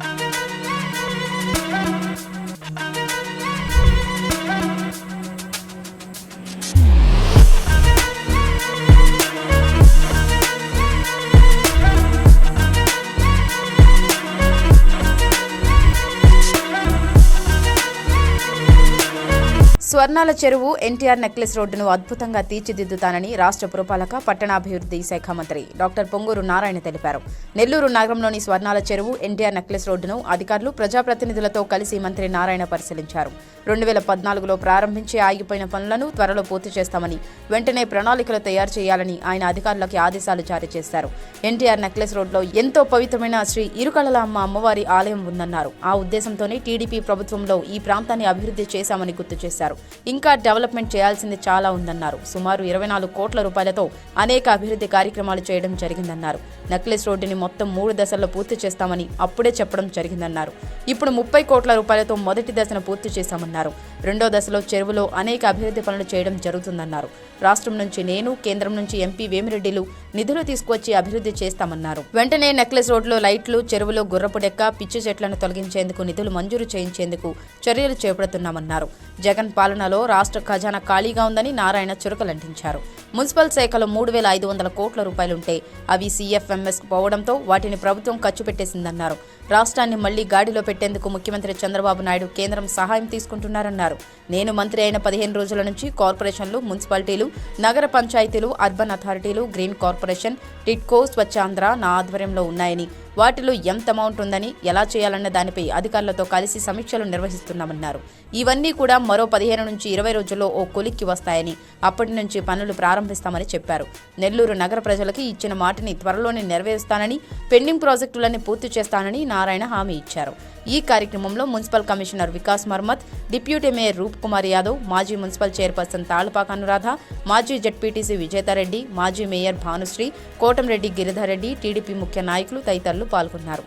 Thank you. Swarnala చెరువు NTR necklace రోడ్డును అద్భుతంగా తీర్చిదిద్దుతానని రాష్ట్ర పురపాలక పట్టణాభివృద్ధి శాఖ మంత్రి డాక్టర్ పొంగూరు నారాయణ తెలిపారు. నెల్లూరు నగరంలోని స్వర్ణాల చెరువు ఎన్టీఆర్ నెక్లెస్ రోడ్డును అధికారులు ప్రజాప్రతినిధులతో కలిసి మంత్రి నారాయణ పరిశీలించారు. రెండు వేల పద్నాలుగులో ప్రారంభించి ఆగిపోయిన పనులను త్వరలో పూర్తి చేస్తామని వెంటనే ప్రణాళికలు తయారు చేయాలని ఆయన అధికారులకు ఆదేశాలు జారీ చేశారు. ఎన్టీఆర్ నెక్లెస్ రోడ్లో ఎంతో పవిత్రమైన శ్రీ ఇరుకళల అమ్మ అమ్మవారి ఆలయం ఉందన్నారు. ఆ ఉద్దేశంతోనే టీడీపీ ప్రభుత్వంలో ఈ ప్రాంతాన్ని అభివృద్ధి చేశామని గుర్తు చేశారు. ఇంకా డెవలప్మెంట్ చేయాల్సింది చాలా ఉందన్నారు. సుమారు ఇరవై నాలుగు కోట్ల రూపాయలతో అనేక అభివృద్ధి కార్యక్రమాలు చేయడం జరిగిందన్నారు. నెక్లెస్ రోడ్డుని మొత్తం మూడు దశల్లో పూర్తి చేస్తామని అప్పుడే చెప్పడం జరిగిందన్నారు. ఇప్పుడు ముప్పై కోట్ల రూపాయలతో మొదటి దశను పూర్తి చేశామన్నారు. రెండో దశలో చెరువులో అనేక అభివృద్ధి పనులు చేయడం జరుగుతుందన్నారు. రాష్ట్రం నుంచి నేను కేంద్రం నుంచి ఎంపీ వేమిరెడ్డిలు నిధులు తీసుకొచ్చి అభివృద్ధి చేస్తామన్నారు. వెంటనే నెక్లెస్ రోడ్లో లైట్లు చెరువులో గుర్రపు డెక్క పిచ్చి చెట్లను తొలగించేందుకు నిధులు మంజూరు చేయించేందుకు చర్యలు చేపడుతున్నామన్నారు. జగన్ పాలనలో రాష్ట్ర ఖజానా ఖాళీగా ఉందని నారాయణ చురకలంటించారు. మున్సిపల్ శాఖలో మూడు వేల ఐదు వందల కోట్ల రూపాయలుంటే అవి సీఎఫ్ఎంఎస్ పోవడంతో వాటిని ప్రభుత్వం ఖర్చు పెట్టేసిందన్నారు. రాష్ట్రాన్ని మళ్ళీ గాడిలో పెట్టేందుకు ముఖ్యమంత్రి చంద్రబాబు నాయుడు కేంద్రం సహాయం తీసుకుంటున్నారన్నారు. నేను మంత్రి అయిన పదిహేను రోజుల నుంచి కార్పొరేషన్లు మున్సిపాలిటీలు నగర పంచాయతీలు అర్బన్ అథారిటీలు గ్రీన్ కార్పొరేషన్ టిట్కో స్వచ్ఛాంధ్ర నా ఆధ్వర్యంలో ఉన్నాయని వాటిలో ఎంత అమౌంట్ ఉందని ఎలా చేయాలన్న దానిపై అధికారులతో కలిసి సమీక్షలు నిర్వహిస్తున్నామన్నారు. ఇవన్నీ కూడా మరో పదిహేను నుంచి ఇరవై రోజుల్లో ఓ కొలిక్కి వస్తాయని అప్పటి నుంచి పనులు ప్రారంభిస్తామని చెప్పారు. నెల్లూరు నగర ప్రజలకి ఇచ్చిన మాటని త్వరలోనే నెరవేరుస్తానని పెండింగ్ ప్రాజెక్టులన్నీ పూర్తి చేస్తానని నారాయణ హామీ ఇచ్చారు. ఈ కార్యక్రమంలో municipal commissioner Vikas Marmat deputy mayor Roop Kumar Yadav మాజీ మున్సిపల్ చైర్పర్సన్ తాళపాక అనురాధ మాజీ జడ్పీటీసీ విజేతారెడ్డి మాజీ మేయర్ భానుశ్రీ కోటంరెడ్డి గిరిధర్ రెడ్డి టీడీపీ ముఖ్య నాయకులు తదితరులు పాల్గొన్నారు.